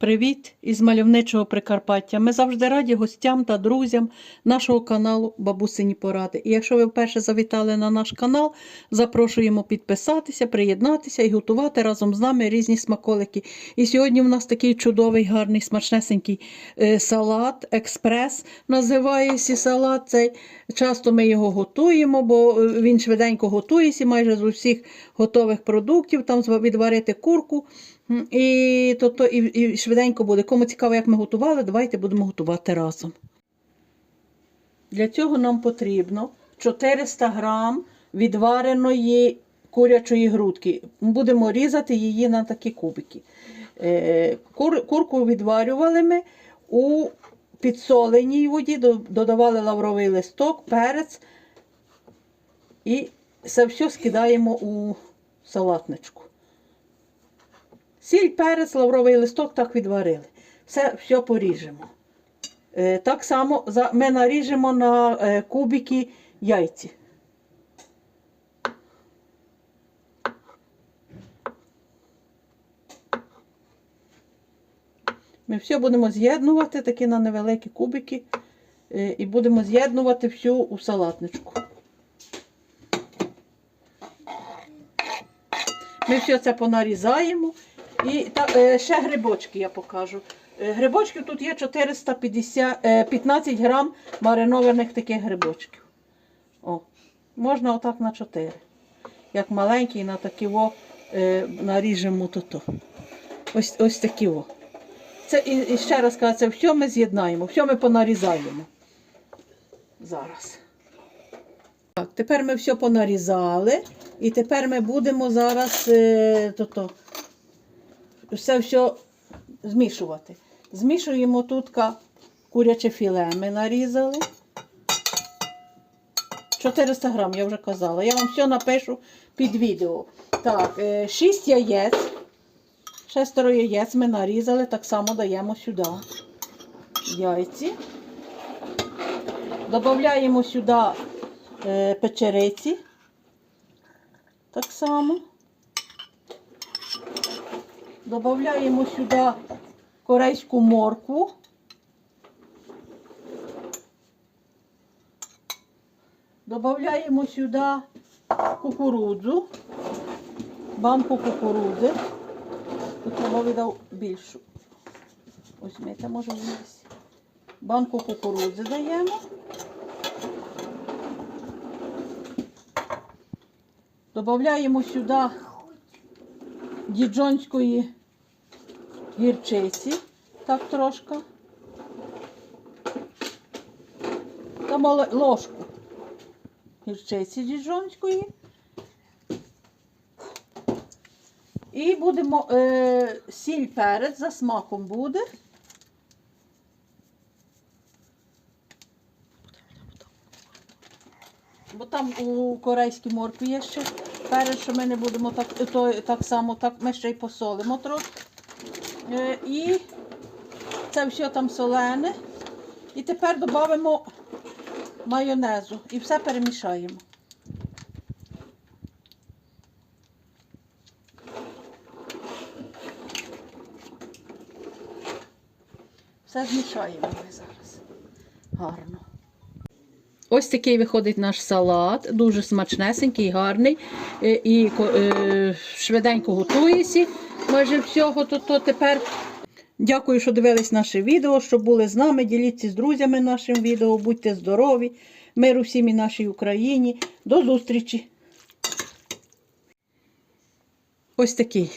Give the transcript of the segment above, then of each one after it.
Привіт із мальовничого Прикарпаття. Ми завжди раді гостям та друзям нашого каналу Бабусині Поради. І якщо ви вперше завітали на наш канал, запрошуємо підписатися, приєднатися і готувати разом з нами різні смаколики. І сьогодні в нас такий чудовий, гарний, смачнесенький е, салат, експрес називається салат. Цей. Часто ми його готуємо, бо е, він швиденько готується майже з усіх готових продуктів. Там відварити курку. І, то, то, і, і швиденько буде. Кому цікаво, як ми готували, давайте будемо готувати разом. Для цього нам потрібно 400 грам відвареної курячої грудки. Будемо різати її на такі кубики. Е, Кур, курку відварювали ми у підсоленій воді, додавали лавровий листок, перець і це все скидаємо у салатничку. Сіль, перець, лавровий листок так відварили. Все, все поріжемо. Е, так само ми наріжемо на е, кубики яйці. Ми все будемо з'єднувати такі на невеликі кубики е, і будемо з'єднувати всю у салатничку. Ми все це понарізаємо. І та, е, ще грибочки я покажу. Е, Грибочків тут є 450, е, 15 грам маринованих таких грибочків. О, можна отак на 4. Як маленький, на такі о, е, наріжемо тут. Ось, ось такі о. Це і, і ще раз кажу, це все ми з'єднаємо, все ми понарізаємо. Зараз. Так, тепер ми все понарізали. І тепер ми будемо зараз е, то-то, все все змішувати. Змішуємо тут куряче філе. Ми нарізали. 400 грам, я вже казала. Я вам все напишу під відео. Так, 6 яєць. Шестеро яєць ми нарізали, так само даємо сюди яйці. Додаємо сюди е, печериці. Так само. Додаємо сюди корейську моркву. Додаємо сюди кукурудзу, банку кукурудзи. Тут треба видав більшу. Ось ми це може вмісти. Банку кукурудзи даємо. Додаємо сюди діджонської гірчиці, так трошки. Дамо ле- ложку гірчиці діджонської. І будемо е, сіль перець за смаком буде. Бо там у корейській моркві є ще перець, що ми не будемо так, то, так само, так ми ще й посолимо трошки. Е, і це все там солене. І тепер додамо майонезу і все перемішаємо. Все змішаємо ми зараз. Гарно. Ось такий виходить наш салат, дуже смачнесенький, гарний. Е, І е, швиденько готується. Майже всього то, то тепер. Дякую, що дивились наше відео, що були з нами. Діліться з друзями нашим відео. Будьте здорові, миру всім і нашій Україні. До зустрічі! Ось такий.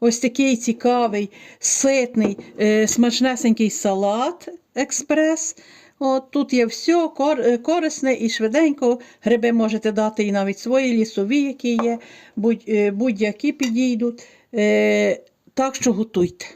Ось такий цікавий, ситний, е, смачнесенький салат експрес. От, тут є все кор- е, корисне і швиденько. Гриби можете дати і навіть свої лісові, які є, будь-які будь-які підійдуть. Е, так що готуйте.